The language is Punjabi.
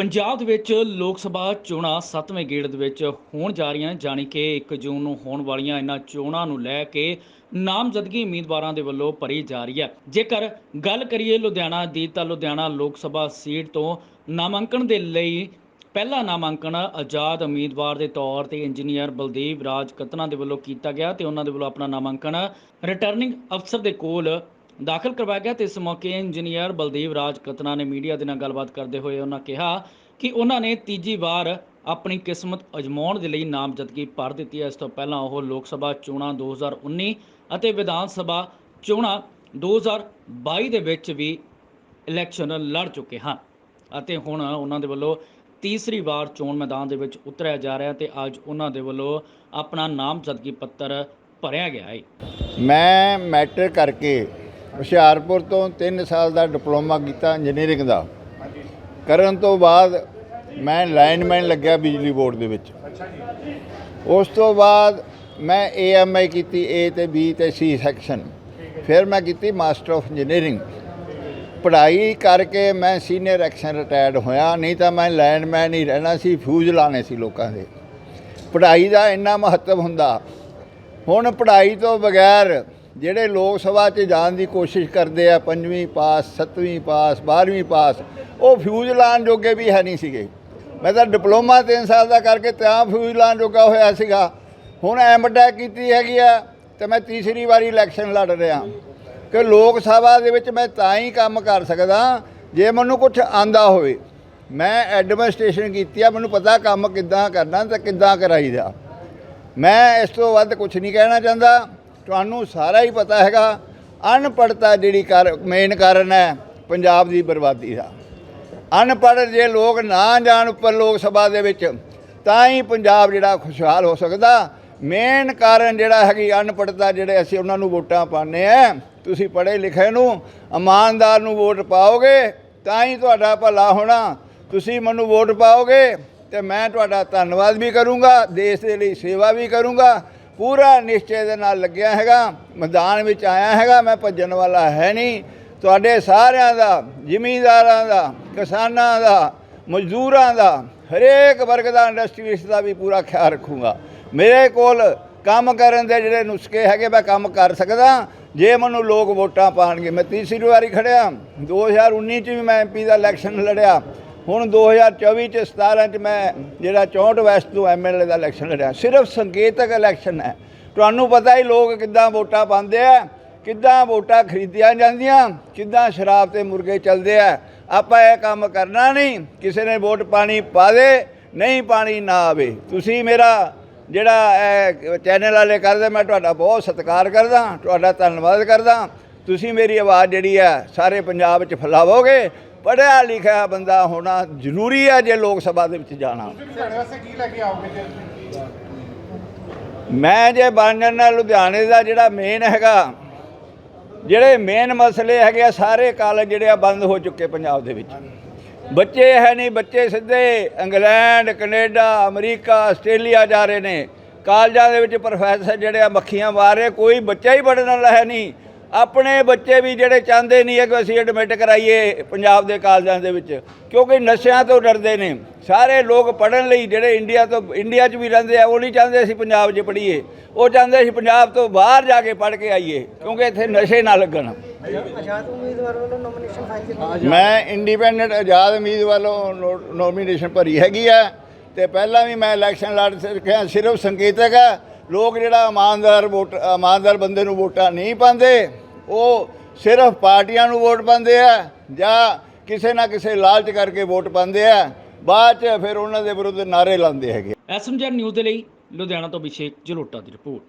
ਪੰਜਾਬ ਦੇ ਵਿੱਚ ਲੋਕ ਸਭਾ ਚੋਣਾਂ 7ਵੇਂ ਗੇੜ ਦੇ ਵਿੱਚ ਹੋਣ ਜਾ ਰਹੀਆਂ, ਜਾਣੀ ਕਿ 1 ਜੂਨ ਨੂੰ ਹੋਣ ਵਾਲੀਆਂ ਇਹਨਾਂ ਚੋਣਾਂ ਨੂੰ ਲੈ ਕੇ ਨਾਮਜ਼ਦਗੀ ਉਮੀਦਵਾਰਾਂ ਦੇ ਵੱਲੋਂ ਭਰੀ ਜਾ ਰਹੀ ਹੈ। ਜੇਕਰ ਗੱਲ ਕਰੀਏ ਲੁਧਿਆਣਾ ਦੀ, ਤਾਂ ਲੁਧਿਆਣਾ ਲੋਕ ਸਭਾ ਸੀਟ ਤੋਂ ਨਾਮਾਂਕਣ ਦੇ ਲਈ ਪਹਿਲਾ ਨਾਮਾਂਕਨ ਆਜ਼ਾਦ ਉਮੀਦਵਾਰ ਦੇ ਤੌਰ ਤੇ ਇੰਜੀਨੀਅਰ ਬਲਦੇਵ ਰਾਜ ਕਤਨਾ ਦੇ ਵੱਲੋਂ ਕੀਤਾ ਗਿਆ ਤੇ ਉਹਨਾਂ ਦੇ ਵੱਲੋਂ ਆਪਣਾ ਨਾਮਾਂਕਨ ਰਿਟਰਨਿੰਗ ਅਫਸਰ ਦੇ ਕੋਲ ਦਾਖਲ ਕਰਵਾਇਆ ਗਿਆ ਤੇ ਇਸ ਮੌਕੇ ਇੰਜੀਨੀਅਰ ਬਲਦੇਵ ਰਾਜ ਕਤਨਾ ਨੇ ਮੀਡੀਆ ਦੇ ਨਾਲ ਗੱਲਬਾਤ ਕਰਦੇ ਹੋਏ ਉਹਨਾਂ ਕਿਹਾ ਕਿ ਉਹਨਾਂ ਨੇ ਤੀਜੀ ਵਾਰ ਆਪਣੀ ਕਿਸਮਤ ਅਜਮਾਉਣ ਦੇ ਲਈ ਨਾਮਜ਼ਦਗੀ ਭਰ ਦਿੱਤੀ ਹੈ। ਇਸ ਤੋਂ ਪਹਿਲਾਂ ਉਹ ਲੋਕ ਸਭਾ ਚੋਣਾਂ 2019 ਅਤੇ ਵਿਧਾਨ ਸਭਾ ਚੋਣਾਂ 2022 ਦੇ ਵਿੱਚ ਵੀ ਇਲੈਕਸ਼ਨ ਲੜ ਚੁੱਕੇ ਹਨ ਅਤੇ ਹੁਣ ਉਹਨਾਂ ਦੇ ਵੱਲੋਂ ਤੀਸਰੀ ਵਾਰ ਚੋਣ ਮੈਦਾਨ ਦੇ ਵਿੱਚ ਉਤਰਿਆ ਜਾ ਰਿਹਾ ਤੇ ਅੱਜ ਉਹਨਾਂ ਦੇ ਵੱਲੋਂ ਆਪਣਾ ਨਾਮਜ਼ਦਗੀ ਪੱਤਰ ਭਰਿਆ ਗਿਆ ਹੈ। ਮੈਂ ਮੈਟਰ ਕਰਕੇ ਹੁਸ਼ਿਆਰਪੁਰ ਤੋਂ 3 ਸਾਲ ਦਾ ਡਿਪਲੋਮਾ ਕੀਤਾ ਇੰਜੀਨੀਅਰਿੰਗ ਦਾ। ਕਰਨ ਤੋਂ ਬਾਅਦ ਮੈਂ ਲਾਈਨਮੈਨ ਲੱਗਿਆ ਬਿਜਲੀ ਬੋਰਡ ਦੇ ਵਿੱਚ। ਉਸ ਤੋਂ ਬਾਅਦ ਮੈਂ ਏਐਮਆਈ ਕੀਤੀ, ਏ ਤੇ ਬੀ ਤੇ ਸੀ ਸੈਕਸ਼ਨ। ਫਿਰ ਮੈਂ ਕੀਤੀ ਮਾਸਟਰ ਆਫ ਇੰਜੀਨੀਅਰਿੰਗ। ਪੜ੍ਹਾਈ ਕਰਕੇ ਮੈਂ ਸੀਨੀਅਰ ਐਕਸ਼ਨ ਰਿਟਾਇਰਡ ਹੋਇਆ, ਨਹੀਂ ਤਾਂ ਮੈਂ ਲਾਈਨਮੈਨ ਹੀ ਰਹਿਣਾ ਸੀ ਫਿਊਜ਼ ਲਾਣੇ ਸੀ ਲੋਕਾਂ ਦੇ। ਪੜ੍ਹਾਈ ਦਾ ਇੰਨਾ ਮਹੱਤਵ ਹੁੰਦਾ। ਹੁਣ ਪੜ੍ਹਾਈ ਤੋਂ ਬਗੈਰ ਜਿਹੜੇ ਲੋਕ ਸਭਾ 'ਚ ਜਾਣ ਦੀ ਕੋਸ਼ਿਸ਼ ਕਰਦੇ ਆ, ਪੰਜਵੀਂ ਪਾਸ, ਸੱਤਵੀਂ ਪਾਸ 12ਵੀਂ ਪਾਸ, ਉਹ ਫਿਊਜ਼ ਲਾਉਣ ਜੋਗੇ ਵੀ ਹੈ ਨਹੀਂ ਸੀਗੇ। ਮੈਂ ਤਾਂ ਡਿਪਲੋਮਾ 3 ਸਾਲ ਦਾ ਕਰਕੇ ਤਾਂ ਫਿਊਜ਼ ਲਾਉਣ ਜੋਗਾ ਹੋਇਆ ਸੀਗਾ। ਹੁਣ ਐਮਟੈਕ ਕੀਤੀ ਹੈਗੀ ਆ ਤੇ ਮੈਂ ਤੀਸਰੀ ਵਾਰੀ ਇਲੈਕਸ਼ਨ ਲੜ ਰਿਹਾ। ਕਿ ਲੋਕ ਸਭਾ ਦੇ ਵਿੱਚ ਮੈਂ ਤਾਂ ਹੀ ਕੰਮ ਕਰ ਸਕਦਾ ਜੇ ਮੈਨੂੰ ਕੁਝ ਆਂਦਾ ਹੋਵੇ। ਮੈਂ ਐਡਮਿਨਿਸਟ੍ਰੇਸ਼ਨ ਕੀਤੀ ਆ, ਮੈਨੂੰ ਪਤਾ ਕੰਮ ਕਿੱਦਾਂ ਕਰਨਾ ਤੇ ਕਿੱਦਾਂ ਕਰਾਈਦਾ। ਮੈਂ ਇਸ ਤੋਂ ਵੱਧ ਕੁਝ ਨਹੀਂ ਕਹਿਣਾ ਚਾਹੁੰਦਾ। ਤੁਹਾਨੂੰ ਸਾਰਾ ਹੀ ਪਤਾ ਹੈਗਾ ਅਨਪੜਤਾ ਜਿਹੜੀ ਕਾਰ ਮੇਨ ਕਾਰਨ ਹੈ ਪੰਜਾਬ ਦੀ ਬਰਬਾਦੀ ਦਾ। ਅਨਪੜ੍ਹ ਜੇ ਲੋਕ ਨਾ ਜਾਣ ਉੱਪਰ ਲੋਕ ਸਭਾ ਦੇ ਵਿੱਚ, ਤਾਂ ਹੀ ਪੰਜਾਬ ਜਿਹੜਾ ਖੁਸ਼ਹਾਲ ਹੋ ਸਕਦਾ। ਮੇਨ ਕਾਰਨ ਜਿਹੜਾ ਹੈਗੀ ਅਨਪੜ੍ਹਤਾ ਜਿਹੜੇ ਅਸੀਂ ਉਹਨਾਂ ਨੂੰ ਵੋਟਾਂ ਪਾਉਂਦੇ ਆ ਤੁਸੀਂ ਪੜ੍ਹੇ ਲਿਖੇ ਨੂੰ, ਇਮਾਨਦਾਰ ਨੂੰ ਵੋਟ ਪਾਓਗੇ, ਤਾਂ ਹੀ ਤੁਹਾਡਾ ਭਲਾ ਹੋਣਾ। ਤੁਸੀਂ ਮੈਨੂੰ ਵੋਟ ਪਾਓਗੇ, ਤੇ ਮੈਂ ਤੁਹਾਡਾ ਧੰਨਵਾਦ ਵੀ ਕਰੂੰਗਾ, ਦੇਸ਼ ਦੇ ਲਈ ਸੇਵਾ ਵੀ ਕਰੂੰਗਾ। ਪੂਰਾ ਨਿਸ਼ਚੇ ਦੇ ਨਾਲ ਲੱਗਿਆ ਹੈਗਾ, ਮੈਦਾਨ ਵਿੱਚ ਆਇਆ ਹੈਗਾ, ਮੈਂ ਭੱਜਣ ਵਾਲਾ ਹੈ ਨਹੀਂ। ਤੁਹਾਡੇ ਸਾਰਿਆਂ ਦਾ, ਜ਼ਿਮੀਂਦਾਰਾਂ ਦਾ, ਕਿਸਾਨਾਂ ਦਾ, ਮਜ਼ਦੂਰਾਂ ਦਾ, ਹਰੇਕ ਵਰਗ ਦਾ ਇੰਡਸਟਰੀਸ ਦਾ ਵੀ ਪੂਰਾ ਖਿਆਲ ਰੱਖੂੰਗਾ। ਮੇਰੇ ਕੋਲ ਕੰਮ ਕਰਨ ਦੇ ਜਿਹੜੇ ਨੁਸਖੇ ਹੈਗੇ, ਮੈਂ ਕੰਮ ਕਰ ਸਕਦਾ। ਜੇ ਮੈਨੂੰ ਲੋਕ ਵੋਟਾਂ ਪਾਣਗੇ, ਮੈਂ ਤੀਸਰੀ ਵਾਰੀ ਖੜਿਆ। 2019 ਚ ਵੀ ਮੈਂ ਐਮਪੀ ਦਾ ਇਲੈਕਸ਼ਨ ਲੜਿਆ। ਹੁਣ 2024 ਚ 17 ਚ ਮੈਂ ਜਿਹੜਾ 64 ਵੈਸਟ ਤੋਂ ਐਮਐਲਏ ਦਾ ਇਲੈਕਸ਼ਨ ਲੜਿਆ। ਸਿਰਫ ਸੰਕੇਤਕ ਇਲੈਕਸ਼ਨ ਹੈ। ਤੁਹਾਨੂੰ ਪਤਾ ਹੀ ਲੋਕ ਕਿੱਦਾਂ ਵੋਟਾਂ ਪਾਉਂਦੇ ਆ, ਕਿੱਦਾਂ ਵੋਟਾਂ ਖਰੀਦੀਆਂ ਜਾਂਦੀਆਂ, ਕਿੱਦਾਂ ਸ਼ਰਾਬ ਤੇ ਮੁਰਗੇ ਚੱਲਦੇ ਆ। ਆਪਾਂ ਇਹ ਕੰਮ ਕਰਨਾ ਨਹੀਂ, ਕਿਸੇ ਨੇ ਵੋਟ ਪਾਣੀ ਪਾ ਦੇ, ਨਹੀਂ ਪਾਣੀ ਨਾ ਆਵੇ। ਤੁਸੀਂ ਮੇਰਾ ਜਿਹੜਾ ਇਹ ਚੈਨਲ ਵਾਲੇ ਕਰਦੇ, ਮੈਂ ਤੁਹਾਡਾ ਬਹੁਤ ਸਤਿਕਾਰ ਕਰਦਾ, ਤੁਹਾਡਾ ਧੰਨਵਾਦ ਕਰਦਾ। ਤੁਸੀਂ ਮੇਰੀ ਆਵਾਜ਼ ਜਿਹੜੀ ਹੈ, ਸਾਰੇ ਪੰਜਾਬ 'ਚ ਫੈਲਾਵੋਗੇ ਪੜ੍ਹਿਆ ਲਿਖਿਆ ਬੰਦਾ ਹੋਣਾ ਜ਼ਰੂਰੀ ਹੈ ਜੇ ਲੋਕ ਸਭਾ ਦੇ ਵਿੱਚ ਜਾਣਾ। ਸਾਡੇ ਵਾਸਤੇ ਕੀ ਲੈ ਕੇ ਆਓਗੇ ਜੀ ਮੈਂ ਜੇ ਬਣ ਜਾਣਾ ਲੁਧਿਆਣੇ ਦਾ ਜਿਹੜਾ ਮੇਨ ਹੈਗਾ, ਜਿਹੜੇ ਮੇਨ ਮਸਲੇ ਹੈਗੇ ਆ ਸਾਰੇ ਕਾਲਜ ਜਿਹੜੇ ਆ ਬੰਦ ਹੋ ਚੁੱਕੇ ਪੰਜਾਬ ਦੇ ਵਿੱਚ। ਬੱਚੇ ਹੈ ਨਹੀਂ, ਬੱਚੇ ਸਿੱਧੇ ਇੰਗਲੈਂਡ, ਕੈਨੇਡਾ, ਅਮਰੀਕਾ, ਆਸਟ੍ਰੇਲੀਆ ਜਾ ਰਹੇ ਨੇ। ਕਾਲਜਾਂ ਦੇ ਵਿੱਚ ਪ੍ਰੋਫੈਸਰ ਜਿਹੜੇ ਆ ਮੱਖੀਆਂ ਮਾਰ ਰਹੇ, ਕੋਈ ਬੱਚਾ ਹੀ ਪੜ੍ਹਨ ਵਾਲਾ ਹੈ ਨਹੀਂ। ਆਪਣੇ ਬੱਚੇ ਵੀ ਜਿਹੜੇ ਚਾਹੁੰਦੇ ਨਹੀਂ ਹੈ ਕਿ ਅਸੀਂ ਐਡਮਿਟ ਕਰਾਈਏ ਪੰਜਾਬ ਦੇ ਕਾਲਜਾਂ ਦੇ ਵਿੱਚ ਕਿਉਂਕਿ ਨਸ਼ਿਆਂ ਤੋਂ ਡਰਦੇ ਨੇ। ਸਾਰੇ ਲੋਕ ਪੜ੍ਹਨ ਲਈ ਜਿਹੜੇ ਇੰਡੀਆ ਤੋਂ ਇੰਡੀਆ 'ਚ ਵੀ ਰਹਿੰਦੇ ਆ ਉਹ ਨਹੀਂ ਚਾਹੁੰਦੇ ਅਸੀਂ ਪੰਜਾਬ 'ਚ ਪੜ੍ਹੀਏ। ਉਹ ਚਾਹੁੰਦੇ ਅਸੀਂ ਪੰਜਾਬ ਤੋਂ ਬਾਹਰ ਜਾ ਕੇ ਪੜ੍ਹ ਕੇ ਆਈਏ ਕਿਉਂਕਿ ਇੱਥੇ ਨਸ਼ੇ ਨਾ ਲੱਗਣ। ਆਜ਼ਾਦ ਉਮੀਦਵਾਰ ਵੱਲੋਂ ਨੋਮੀਨੇਸ਼ਨ ਫਾਈਲ ਕੀਤੀ ਮੈਂ ਇੰਡੀਪੈਂਡੈਂਟ ਆਜ਼ਾਦ ਉਮੀਦਵਾਰ ਵੱਲੋਂ ਨੋਮੀਨੇਸ਼ਨ ਭਰੀ ਹੈਗੀ ਆ। ਤੇ ਪਹਿਲਾਂ ਵੀ ਮੈਂ ਇਲੈਕਸ਼ਨ ਲੜ ਸਕਿਆ ਸਿਰਫ ਸੰਕੇਤਕ ਹੈ ਲੋਕ ਜਿਹੜਾ ਇਮਾਨਦਾਰ ਵੋਟ, ਇਮਾਨਦਾਰ ਬੰਦੇ ਨੂੰ ਵੋਟਾਂ ਨਹੀਂ ਪਾਉਂਦੇ, ਉਹ ਸਿਰਫ ਪਾਰਟੀਆਂ ਨੂੰ ਵੋਟ ਪਾਉਂਦੇ ਆ ਜਾਂ ਕਿਸੇ ਨਾ ਕਿਸੇ ਲਾਲਚ ਕਰਕੇ ਵੋਟ ਪਾਉਂਦੇ ਆ। ਬਾਅਦ ਚ ਫਿਰ ਉਹਨਾਂ ਦੇ ਵਿਰੁੱਧ ਨਾਰੇ ਲਾਉਂਦੇ ਹੈਗੇ ਐਸਐਮਜੀ ਨਿਊਜ਼ ਦੇ ਲਈ ਲੁਧਿਆਣਾ ਤੋਂ ਅਭਿਸ਼ੇਕ ਜਲੋਟਾ ਦੀ ਰਿਪੋਰਟ।